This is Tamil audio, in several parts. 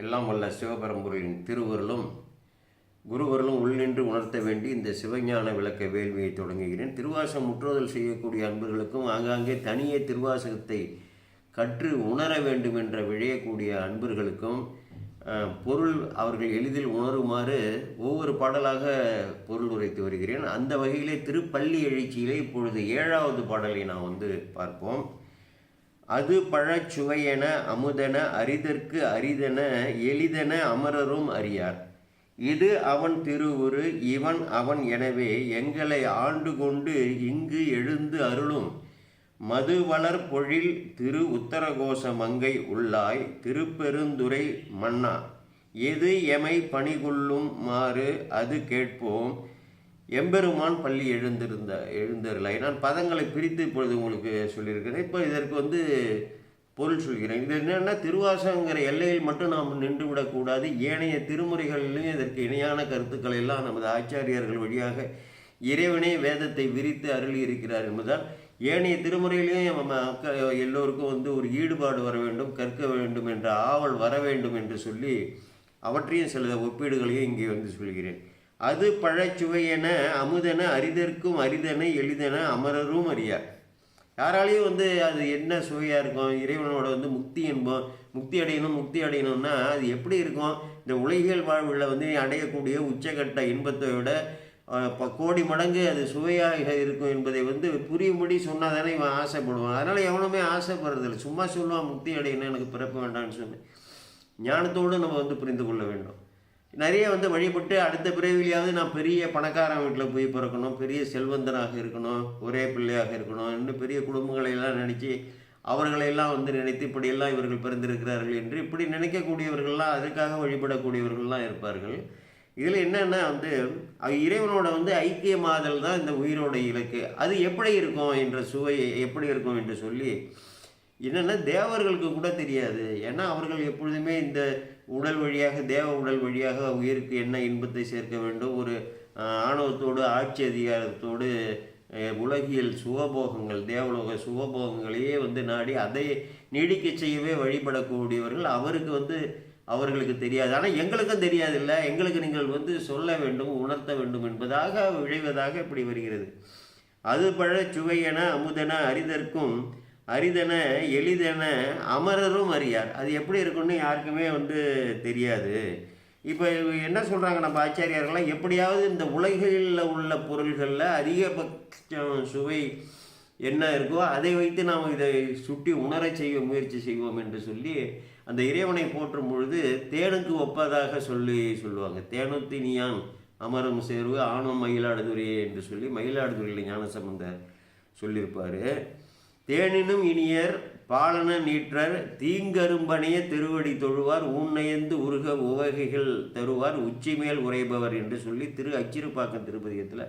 எல்லாம் வல்ல சிவபரம்பொருளின் திருவருளும் குருவருளும் உள்நின்று உணர்த்த வேண்டி இந்த சிவஞான விளக்க வேள்வியை தொடங்குகிறேன். திருவாசகம் முற்றுதல் செய்யக்கூடிய அன்பர்களுக்கும் ஆங்காங்கே தனியே திருவாசகத்தை கற்று உணர வேண்டும் என்ற விழையக்கூடிய அன்பர்களுக்கும் பொருள் அவர்கள் எளிதில் உணருமாறு ஒவ்வொரு பாடலாக பொருள் உரைத்து வருகிறேன். அந்த வகையிலே திருப்பள்ளி எழுச்சியிலே இப்பொழுது ஏழாவது பாடலை நான் வந்து பார்ப்போம். அது பழச்சுவையென அமுதன அரிதற்கு அரிதென எளிதென அமரரும் அறியார். இது அவன் திருவுரு இவன் அவன் எனவே எங்களை ஆண்டு கொண்டு இங்கு எழுந்து அருளும். மதுவளர் பொழில் திரு உத்தரகோச மங்கை உள்ளாய் திருப்பெருந்துறை மன்னா. எது எமை பணிகொள்ளும் மாறு அது கேட்போம். எம்பெருமான் பள்ளி எழுந்திருந்த எழுந்தருளாய் நான் பதங்களை பிரித்து இப்பொழுது உங்களுக்கு சொல்லியிருக்கிறேன். இப்போ இதற்கு வந்து பொருள் சொல்கிறேன். இது என்னென்னா திருவாசகங்கிற எல்லையில் மட்டும் நாம் நின்று விடக்கூடாது. ஏனைய திருமுறைகளிலும் இதற்கு இணையான கருத்துக்களை எல்லாம் நமது ஆச்சாரியர்கள் வழியாக இறைவனே வேதத்தை விரித்து அருளி இருக்கிறார் என்பதால் ஏனைய திருமுறையிலையும் நம்ம அக்க- எல்லோருக்கும் வந்து ஒரு ஈடுபாடு வர வேண்டும் கற்க வேண்டும் என்ற ஆவல் வர வேண்டும் என்று சொல்லி அவற்றையும் சில ஒப்பீடுகளையும் இங்கே வந்து சொல்கிறேன். அது பழச்சுவையென அமுதென அரிதற்கும் அரிதென எளிதென அமரரும் அறியார். யாராலையும் வந்து அது என்ன சுவையாக இருக்கும்? இறைவனோட வந்து முக்தி என்போம். முக்தி அடையணும் முக்தி அடையணும்னா அது எப்படி இருக்கும்? இந்த உலகியல் வாழ்வில் வந்து நீ அடையக்கூடிய உச்சகட்ட இன்பத்தை விட ப கோடி மடங்கு அது சுவையாக இருக்கும் என்பதை வந்து புரியும்படி சொன்னால் தானே இவன் ஆசைப்படுவான். அதனால் எவனுமே ஆசைப்படுறதில்லை. சும்மா சொல்லுவான் முக்தி அடையணும் எனக்கு பிறப்ப வேண்டாம்னு சொல்லி ஞானத்தோடு நம்ம வந்து புரிந்து கொள்ள வேண்டும். நிறைய வந்து வழிபட்டு அடுத்த பிறவிலையாவது நான் பெரிய பணக்காரன் வீட்டில் போய் பிறக்கணும் பெரிய செல்வந்தனாக இருக்கணும் ஒரே பிள்ளையாக இருக்கணும் இன்னும் பெரிய குடும்பங்களை எல்லாம் நினச்சி அவர்களையெல்லாம் வந்து நினைத்து இப்படியெல்லாம் இவர்கள் பிறந்திருக்கிறார்கள் என்று இப்படி நினைக்கக்கூடியவர்கள்லாம் அதுக்காக வழிபடக்கூடியவர்கள்லாம் இருப்பார்கள். இதில் என்னென்னா வந்து இறைவனோட வந்து ஐக்கியமாதல் தான் இந்த உயிரோட இலக்கு. அது எப்படி இருக்கும் என்ற சுவை எப்படி இருக்கும் என்று சொல்லி என்னென்னா தேவர்களுக்கு கூட தெரியாது. ஏன்னா அவர்கள் எப்பொழுதுமே இந்த உடல் வழியாக தேவ உடல் வழியாக உயிருக்கு என்ன இன்பத்தை சேர்க்க வேண்டும்? ஒரு ஆணவத்தோடு ஆட்சி அதிகாரத்தோடு உலகியல் சுகபோகங்கள் தேவலோக சுகபோகங்களையே வந்து நாடி அதை நீடிக்க செய்யவே வழிபடக்கூடியவர்கள் அவருக்கு வந்து அவர்களுக்கு தெரியாது. ஆனால் எங்களுக்கும் தெரியாது இல்லை எங்களுக்கு நீங்கள் வந்து சொல்ல வேண்டும் உணர்த்த வேண்டும் என்பதாக விழைவதாக இப்படி வருகிறது. அது பழ சுவையென அமுதென அறிதற்கும் அரிதென எளிதென அமரரும் அறியார். அது எப்படி இருக்கும்னு யாருக்குமே வந்து தெரியாது. இப்போ என்ன சொல்கிறாங்க நம்ம ஆச்சாரியார்கள்லாம்? எப்படியாவது இந்த உலகில் உள்ள பொருள்களில் அதிகபட்சம் சுவை என்ன இருக்கோ அதை வைத்து நாம் இதை சுட்டி உணரச் செய்ய முயற்சி செய்வோம் என்று சொல்லி அந்த இறைவனை போற்றும் பொழுது தேனுக்கு ஒப்பதாக சொல்லி சொல்லுவாங்க. தேனுத்தினியான் அமரம் சேர்வு ஆணும் மயிலாடுதுறையே என்று சொல்லி மயிலாடுதுறையில் ஞானசம்பந்தர் சொல்லியிருப்பார். தேனினும் இனியர் பாலன நீற்றர் தீங்கரும்பனைய திருவடி தொழுவார் ஊன்னயந்து உருக உவகைகள் தருவார் உச்சிமேல் உரைபவர் என்று சொல்லி திரு அச்சிறுப்பாக்கம் திருப்பதியத்தில்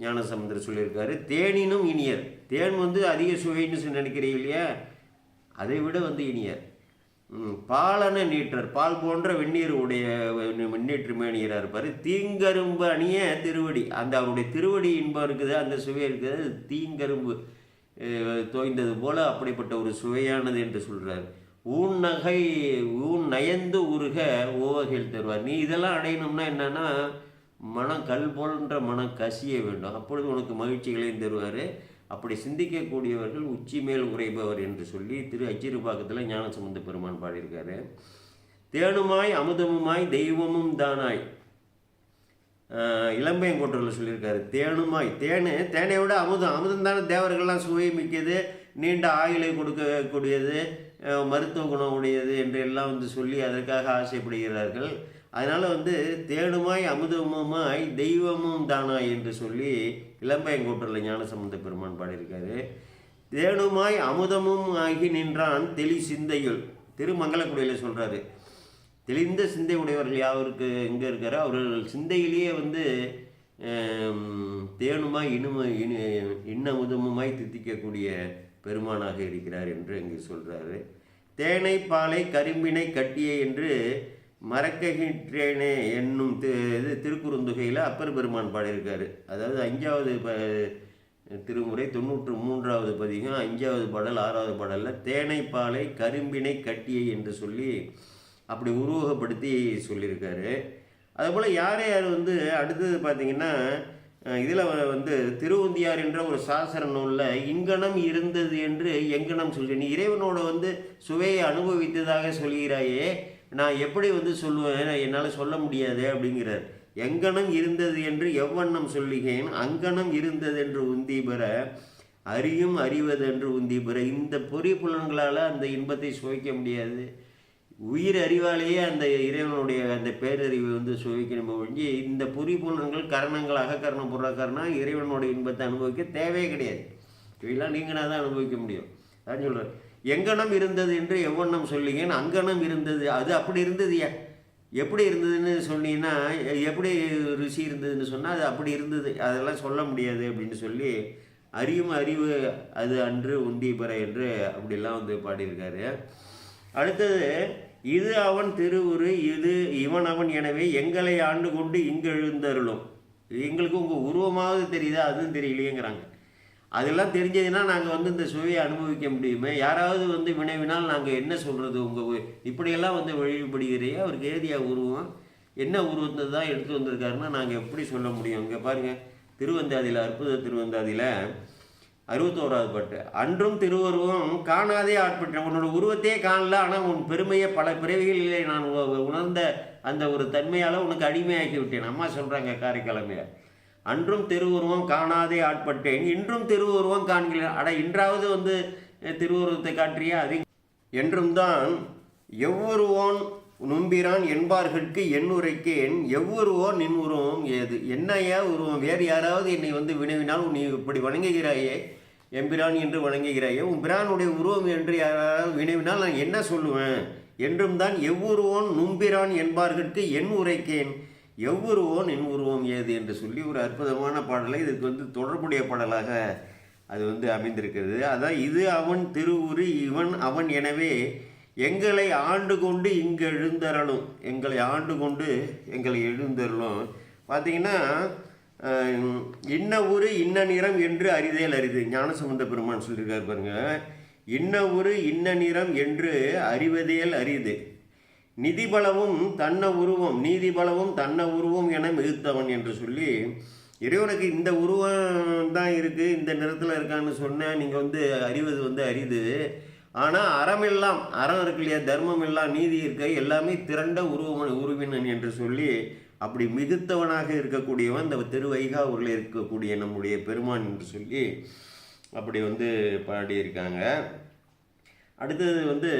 ஞானசமுந்தர் சொல்லியிருக்காரு. தேனினும் இனியர். தேன் வந்து அதிக சுவைன்னு சொல்லி நினைக்கிறீங்க இல்லையா? அதை விட வந்து இனியர். பாலன நீற்றர். பால் போன்ற வெந்நீர் உடைய வெந்நீற்று மேனியராக இருப்பார். தீங்கரும்பு அணிய திருவடி. அந்த அவருடைய திருவடி இன்பம் இருக்குது அந்த சுவை இருக்குது. தீங்கரும்பு தோய்ந்தது போல அப்படிப்பட்ட ஒரு சுவையானது என்று சொல்கிறார் ஊன் நகை ஊன் நயந்து உருக ஓவகையில் தருவார். நீ இதெல்லாம் அடையணும்னா என்னன்னா மனம் கல் போன்ற மனம் கசிய வேண்டும். அப்பொழுது உனக்கு மகிழ்ச்சிகளையும் தருவார். அப்படி சிந்திக்கக்கூடியவர்கள் உச்சி மேல் உரைபவர் என்று சொல்லி திரு அச்சிறுபாக்கத்தில் ஞானசம்பந்த பெருமான் பாடியிருக்காரு. தேனுமாய் அமுதமுமாய் தெய்வமும் தானாய். இளம்பையங்கோட்டரில் சொல்லியிருக்காரு. தேனுமாய் தேனு தேனை விட அமுதம். அமுதம் தானே தேவர்கள்லாம் சுவை மிக்கது நீண்ட ஆயுளை கொடுக்கக்கூடியது மருத்துவ குணம் உடையது என்று எல்லாம் வந்து சொல்லி அதற்காக ஆசைப்படுகிறார்கள். அதனால் வந்து தேனுமாய் அமுதமுமாய் தெய்வமும் தானாய் என்று சொல்லி இளம்பையங்கோட்டரில் ஞானசம்பந்த பெருமான் பாடியிருக்காரு. தேனுமாய் அமுதமும் ஆகி நின்றான் தெளி சிந்தையுள். திருமங்கலக்குடியில் சொல்கிறாரு தெளிந்த சிந்தை உடையவர்கள் யாவருக்கு எங்கே இருக்காரோ அவர்கள் சிந்தையிலேயே வந்து தேனுமாய் தேனுமாய் இனி இன்ன இன்னமுதமுமாய் தித்திக்கக்கூடிய பெருமானாக இருக்கிறார் என்று இங்கே சொல்கிறாரு தேனை பாலை கரும்பினை கட்டிய என்று மறக்ககின்றேனே என்னும் தி இது திருக்குறுந்தொகையில் அப்பர் பெருமான் பாடியிருக்காரு. அதாவது அஞ்சாவது ப திருமுறை தொண்ணூற்று மூன்றாவது பதிகம் அஞ்சாவது பாடல் ஆறாவது பாடலில் தேனை பாலை கரும்பினை கட்டியை என்று சொல்லி அப்படி உருவகப்படுத்தி சொல்லியிருக்காரு. அதுபோல் யார் யார் வந்து அடுத்தது பார்த்திங்கன்னா இதில் வந்து திருவுந்தியார் என்ற ஒரு சாசர நூலில் இங்கனம் இருந்தது என்று எங்கனம் சொல்லி நீ இறைவனோட வந்து சுவையை அனுபவித்ததாக சொல்கிறாயே நான் எப்படி வந்து சொல்லுவேன்? என்னால் சொல்ல முடியாது அப்படிங்கிறார். எங்கனம் இருந்தது என்று எவ்வண்ணம் சொல்லுகிறேன் அங்கனம் இருந்தது என்று உந்தி பெற அறியும் அறிவது என்று உந்தி பெற. இந்த பொறி புலன்களால் அந்த இன்பத்தை சுவைக்க முடியாது. உயிர் அறிவாலேயே அந்த இறைவனுடைய அந்த பேரறிவை வந்து சுவைக்கணும் ஒழிஞ்சு இந்த பொறி கரணங்கள் அகக்கரணம் புறக்கரணம் இறைவனுடைய இன்பத்தை அனுபவிக்க தேவையே கிடையாது. இவையெல்லாம் நீங்களாக தான் அனுபவிக்க முடியும். அதான் சொல்கிறேன் எங்கனம் இருந்தது என்று எவ்வண்ணம் சொல்லிங்கன்னு அங்கனம் இருந்தது அது அப்படி இருந்தது ஏன் எப்படி இருந்ததுன்னு சொன்னீங்கன்னா எப்படி ருசி இருந்ததுன்னு சொன்னால் அது அப்படி இருந்தது. அதெல்லாம் சொல்ல முடியாது அப்படின்னு சொல்லி அறியும் அறிவு அது அன்று உண்டி பெற என்று அப்படிலாம் வந்து பாடியிருக்காரு. அடுத்தது இது அவன் திருவுரு இது இவன் அவன். எனவே எங்களை ஆண்டு கொண்டு இங்கெழுந்தருளும். எங்களுக்கு உங்கள் உருவமாவது தெரியுதா? அதுவும் தெரியலையேங்கிறாங்க. அதெல்லாம் தெரிஞ்சதுன்னா நாங்கள் வந்து இந்த சுவையை அனுபவிக்க முடியுமே. யாராவது வந்து வினைவினால் நாங்கள் என்ன சொல்கிறது உங்கள் இப்படியெல்லாம் வந்து வழிபடுகிறையே அவருக்கு ஏதியா உருவம்? என்ன உருவத்தை தான் எடுத்து வந்திருக்காருன்னா நாங்கள் எப்படி சொல்ல முடியும்? இங்கே பாருங்கள் திருவந்தாதியில் அற்புத திருவந்தாதியில் அறுபத்தோராவது பாட்டு. அன்றும் திருவருவம் காணாதே ஆட்பட்டேன் உன்னோட உருவத்தையே காணல ஆனால் உன் பெருமையை பல பிறவிகளிலே நான் உணர்ந்த அந்த ஒரு தன்மையால் உனக்கு அடிமையாக்கி விட்டேன் அம்மா சொல்கிறாங்க காரைக்கிழமையில் அன்றும் திருவுருவம் காணாதே ஆட்பட்டேன் இன்றும் திருவுருவம் காண்கிறேன். அட இன்றாவது வந்து திருவுருவத்தை காட்டுறியா அது என்றும் தான் எவ்வொருவோன் நும்பிரான் என்பார்கட்கு என் உரைக்கேன் நின் உருவம் ஏது? என்னையா உருவம்? வேறு யாராவது என்னை வந்து வினவினால் நீ இப்படி வணங்குகிறாயே? எம்பிரான் என்று வணங்குகிறாயே உன் பிரானுடைய உருவம் என்று யாராவது வினவினால் நான் என்ன சொல்லுவேன்? என்றும் தான் எவ்வுருவோன் நும்பிரான் என்பார்களுக்கு என் உரைக்கேன். எவ்வுருவோன் என் உருவம் ஏது என்று சொல்லி ஒரு அற்புதமான பாடலை இதுக்கு வந்து தொடர்புடைய பாடலாக அது வந்து அமைந்திருக்கிறது. அதான் இது அவன் திருவுரு இவன் அவன் எனவே எங்களை ஆண்டு கொண்டு இங்கு எழுந்தரலும் எங்களை ஆண்டு கொண்டு எங்களை எழுந்தரலும் பார்த்தீங்கன்னா இன்ன ஊரு இன்ன நிறம் என்று அறிதேல் அரிது. ஞானசம்பந்த பெருமான் சொல்லியிருக்காரு பாருங்க. இன்ன ஊரு இன்ன நிறம் என்று அறிவதேல் அரிது. நிதிபலவும் தன்ன உருவம் நீதிபலவும் தன்ன உருவம் என மிகுத்தவன் என்று சொல்லி இறைவனுக்கு இந்த உருவம் தான் இருக்குது இந்த நிறத்தில் இருக்கான்னு சொன்னால் நீங்கள் வந்து அறிவது வந்து அரிது. ஆனால் அறமெல்லாம் அறம் இருக்கு இல்லையா தர்மம் எல்லாம் நீதி இருக்க எல்லாமே திரண்ட உருவம் உருவினன் என்று சொல்லி அப்படி மிகுத்தவனாக இருக்கக்கூடியவன் இந்த திருவைகாவூரில் இருக்கக்கூடிய நம்முடைய பெருமான் என்று சொல்லி அப்படி வந்து பாடியிருக்காங்க. அடுத்தது வந்து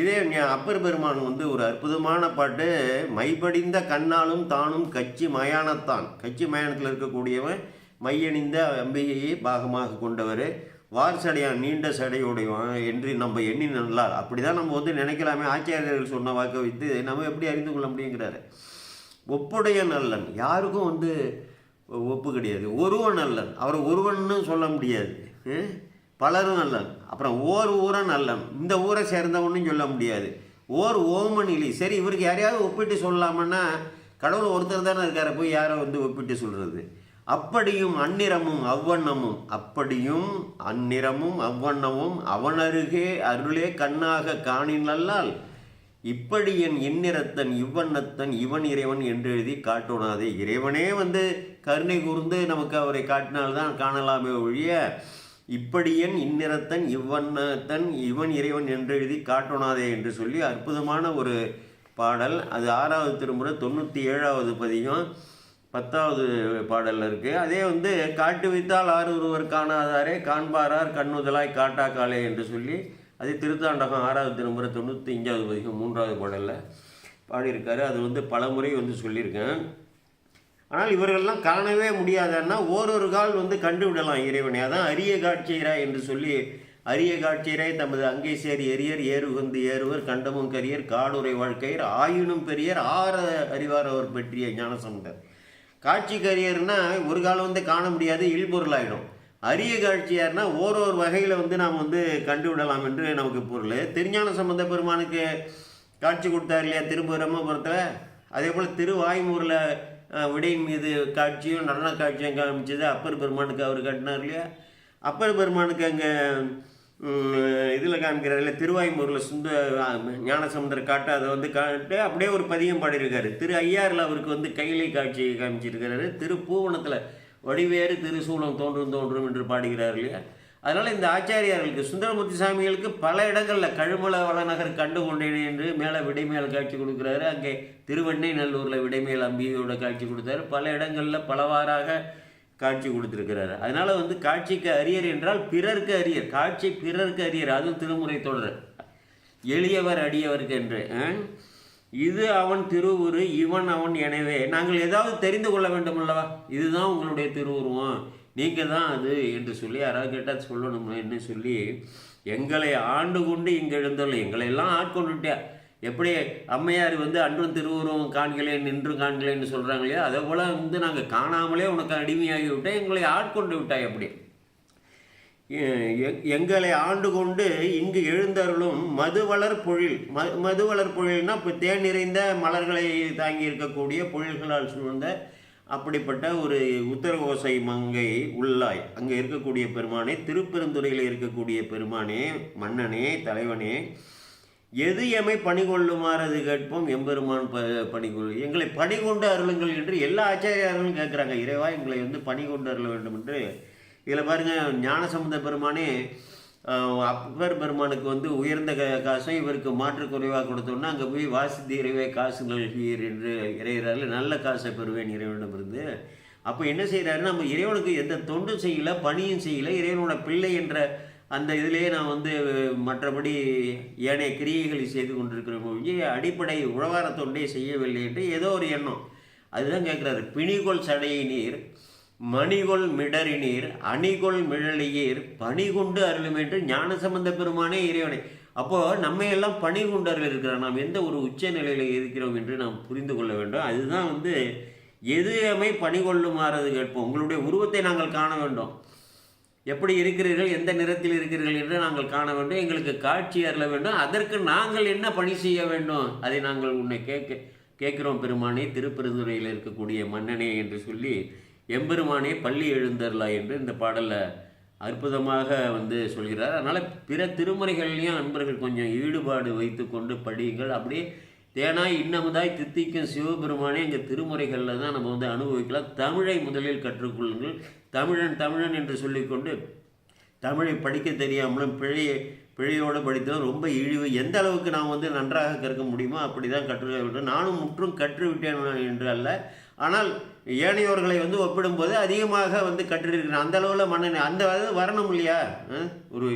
இதே அப்பர் பெருமான் வந்து ஒரு அற்புதமான பாட்டு மைபடிந்த கண்ணாலும் தானும் கச்சி மயானத்தான். கச்சி மயானத்தில் இருக்கக்கூடியவன் மையணிந்த அம்பிகையை பாகமாக கொண்டவர். வார் சடையான் நீண்ட சடையுடையவன் என்று நம்ம எண்ணி நல்லார் அப்படி தான் நம்ம வந்து நினைக்கலாமே. ஆச்சாரியர்கள் சொன்ன வாக்கை வைத்து நம்ம எப்படி அறிந்து கொள்ள முடியுங்கிறாரு. ஒப்புடைய நல்லன். யாருக்கும் வந்து ஒப்பு கிடையாது. ஒருவன் நல்லன். அவரை ஒருவன்னு சொல்ல முடியாது. பலரும் நல்லன். அப்புறம் ஓர் ஊரன் நல்லன். இந்த ஊரை சேர்ந்தவன்னு சொல்ல முடியாது. ஓர் ஓமனிலி சரி இவருக்கு யாரையாவது ஒப்பிட்டு சொல்லலாமன்னா கடவுள் ஒருத்தர் தானே இருக்கார. போய் யாரை வந்து ஒப்பிட்டு சொல்கிறது அப்படியும் அந்நிறமும் அவ்வண்ணமும் அப்படியும் அந்நிறமும் அவ்வண்ணமும் அவனருகே அருளே கண்ணாக காணினல்லால் இப்படி என் இந்நிறத்தன் இவ்வண்ணத்தன் இவன் இறைவன் என்று எழுதி காட்டுவனாதே இறைவனே வந்து கருணை கூர்ந்து நமக்கு அவரை காட்டினால்தான் காணலாமே ஒழிய இப்படி என் இந்நிறத்தன் இவ்வண்ணத்தன் இவன் இறைவன் என்று எழுதி காட்டுவனாதே என்று சொல்லி அற்புதமான ஒரு பாடல். அது ஆறாவது திருமுறை தொண்ணூற்றி ஏழாவது பதிகம். பத்தாவது பாடலில் இருக்குது அதே வந்து காட்டு வித்தால் ஆறு ஒருவர் காணாதாரே காண்பாரார் கண்ணுதலாய் காட்டா காலே என்று சொல்லி அது திருத்தாண்டகம் ஆறாவது திருமுறை தொண்ணூற்றி அஞ்சாவது பதிகம் மூன்றாவது பாடலில் பாடியிருக்காரு. அது வந்து பலமுறை வந்து சொல்லியிருக்கேன். ஆனால் இவர்கள்லாம் காணவே முடியாதன்னா ஓரொரு கால் வந்து கண்டுவிடலாம் இறைவனை. அதான் அரிய காட்சியராய் என்று சொல்லி அரிய காட்சியராய் தமது அங்கே சேரி எரியர் ஏறுகந்து ஏறுவர் கண்டமும் கரியர் காடுரை வாழ்க்கையர் ஆயினும் பெரியர் ஆற அறிவார் அவர் பெற்றிய ஞானசம்பந்தர். காட்சி கரியர்னா ஒரு காலம் வந்து காண முடியாது இல்பொருளாயிடும் அரிய காட்சியார்னா ஓரொரு வகையில் வந்து நாம் வந்து கண்டுவிடலாம் என்று நமக்கு பொருள். திருஞான சம்பந்த பெருமானுக்கு காட்சி கொடுத்தார் இல்லையா திருப்பரமபுரத்தில் அதே போல் திருவாய்மூரில் விடையின் மீது காட்சியும் நடன காட்சியும் காமிச்சது அப்பர் பெருமானுக்கு அவர் கட்டினார் இல்லையா? அப்பர் பெருமானுக்கு அங்கே இதில் காமிக்கிறதுல திருவாய்மூரில் சுந்த ஞானசமுந்தர் காட்டு அதை வந்து காட்டு அப்படியே ஒரு பதியம் பாடியிருக்காரு. திரு ஐயாரில் அவருக்கு வந்து கையிலை காட்சி காமிச்சிருக்கிறாரு. திரு பூவனத்தில் வடிவேறு திருசூலம் தோன்றும் தோன்றும் என்று பாடுகிறார் இல்லையா? அதனால் இந்த ஆச்சாரியார்களுக்கு சுந்தரமூர்த்தி சாமிகளுக்கு பல இடங்களில் கழுமல வளநகர் கண்டு கொண்டேன் என்று மேலே விடைமேல் காட்சி கொடுக்குறாரு. அங்கே திருவெண்ணை நல்லூரில் விடைமேல் அம்பியோட காட்சி கொடுத்தாரு. பல இடங்களில் பலவாறாக காட்சி கொடுத்துருக்கிறாரு. அதனால் வந்து காட்சிக்கு அரியர் என்றால் பிறர்க்கு அரியர். காட்சி பிறர்க்கு அரியர். அதுவும் திருமுறை தொடர். எளியவர் அடியவருக்கு என்று. ஆ? இது அவன் திருவுரு இவன் அவன் எனவே. நாங்கள் ஏதாவது தெரிந்து கொள்ள வேண்டும் அல்லவா? இதுதான் உங்களுடைய திருவுருவம். நீங்கள் தான் அது என்று சொல்லி யாராவது கேட்டால் சொல்லணும் என்ன சொல்லி எங்களை ஆண்டு கொண்டு இங்கே எழுந்தோம். எங்களை எல்லாம் ஆட்கொண்டுட்டே. எப்படி அம்மையார் வந்து அன்றும் திருவுருவம் காண்களேன் நின்றும் காண்களேன்னு சொல்கிறாங்க இல்லையா அதே போல் வந்து நாங்கள் காணாமலே உனக்கு அடிமையாகி விட்டேன் எங்களை ஆட்கொண்டு விட்டாய் அப்படி. எங்களை ஆண்டு கொண்டு இங்கு எழுந்தருளும் மதுவளர் பொழில் ம மதுவளர் பொழில்னா இப்போ தேன் நிறைந்த மலர்களை தாங்கி இருக்கக்கூடிய பொழில்களால் சூழ்ந்த அப்படிப்பட்ட ஒரு உத்தரகோசை மங்கை உள்ளாய். அங்கே இருக்கக்கூடிய பெருமானே திருப்பெருந்துறையில் இருக்கக்கூடிய பெருமானே மன்னனே தலைவனே எது எமை பணிகொள்ளுமாறது கேட்போம்? எம்பெருமான் ப பணிகொள் எங்களை பணிகொண்டு அருளுங்கள் என்று எல்லா ஆச்சாரியார்களும் கேட்குறாங்க. இறைவா எங்களை வந்து பணிகொண்டு அருள வேண்டும் என்று. இதில் பாருங்கள் ஞானசம்பந்த பெருமானே அப்பர் பெருமானுக்கு வந்து உயர்ந்த க காசும் இவருக்கு மாற்று குறைவாக கொடுத்தோன்னா அங்கே போய் வாசித்து இறைவே காசு நல்கீர் என்று இறைகிறாரு நல்ல காசை பெறுவேன் இறைவனிடமிருந்து அப்போ என்ன செய்கிறாரு நம்ம இறைவனுக்கு எந்த தொண்டும் செய்யலை பணியும் செய்யலை இறைவனோட பிள்ளை என்ற அந்த இதிலேயே நான் வந்து மற்றபடி ஏனைய கிரியைகளை செய்து கொண்டிருக்கிறோம் ஒழிய அடிப்படை உழவார செய்யவில்லை என்று ஏதோ ஒரு எண்ணம். அதுதான் கேட்குறாரு. பிணிகொள் சடையை நீர் மணிகொள் மிடறி நீர் அணிகொள் மிழலியீர் பணிகொண்டு அருளும் என்று ஞான சம்பந்த பெருமானே இறைவனை. அப்போது நம்ம எல்லாம் பணி கொண்டு அருள் இருக்கிறோம் நாம் எந்த ஒரு உச்ச நிலையில் இருக்கிறோம் என்று நாம் புரிந்து கொள்ள வேண்டும். அதுதான் வந்து எதுவுமே பணி கொள்ளுமாறது கேட்போம். உங்களுடைய உருவத்தை நாங்கள் காண வேண்டும். எப்படி இருக்கிறீர்கள் எந்த நிறத்தில் இருக்கிறீர்கள் என்று நாங்கள் காண வேண்டும். எங்களுக்கு காட்சி அருள வேண்டும். அதற்கு நாங்கள் என்ன பணி செய்ய வேண்டும்? அதை நாங்கள் உன்னை கேட்க கேட்கிறோம் பெருமானே. திருப்பெருந்துறையில் இருக்கக்கூடிய மன்னனே என்று சொல்லி எம்பெருமானே பள்ளி எழுந்தர்லா என்று இந்த பாடலை அற்புதமாக வந்து சொல்கிறார். அதனால் பிற திருமுறைகள்லையும் அன்பர்கள் கொஞ்சம் ஈடுபாடு வைத்து கொண்டு படியுங்கள் அப்படியே தேனாய் இன்னமுதாய் தித்திக்கும் சிவபெருமானே எங்கள் திருமுறைகளில் தான் நம்ம வந்து அனுபவிக்கலாம். தமிழை முதலில் கற்றுக்கொள்ளுங்கள். தமிழன் தமிழன் என்று சொல்லிக்கொண்டு தமிழை படிக்க தெரியாமலும் பிழையை பிழையோடு படித்தோம் ரொம்ப இழிவு. எந்த அளவுக்கு நாம் வந்து நன்றாக கற்க முடியுமோ அப்படி தான் கற்று வேண்டும். நானும் முற்றும் கற்றுவிட்டேன் என்று அல்ல. ஆனால் ஏனையோர்களை வந்து ஒப்பிடும்போது அதிகமாக வந்து கற்றிருக்கிறேன் அந்த அளவில் மன்னன் அந்த வரணும் இல்லையா? ஒரு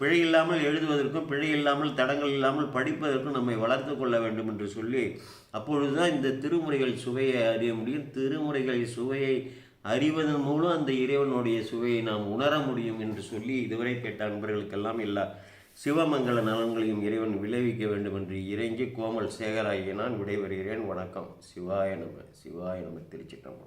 பிழை இல்லாமல் எழுதுவதற்கும் பிழை இல்லாமல் தடங்கள் இல்லாமல் படிப்பதற்கும் நம்மை வளர்த்து கொள்ள வேண்டும் என்று சொல்லி அப்பொழுதுதான் இந்த திருமுறைகள் சுவையை அறிய முடியும். திருமுறைகள் சுவையை அறிவதன் மூலம் அந்த இறைவனுடைய சுவையை நாம் உணர முடியும் என்று சொல்லி இதுவரை கேட்ட அன்பர்களுக்கெல்லாம் எல்லா சிவமங்கல நலன்களையும் இறைவன் விளைவிக்க வேண்டும் என்று இறைஞ்சி கோமல் சேகராகிய நான் விடைபெறுகிறேன். வணக்கம். சிவாய நம சிவாய நம திருச்சிட்டம்பலம்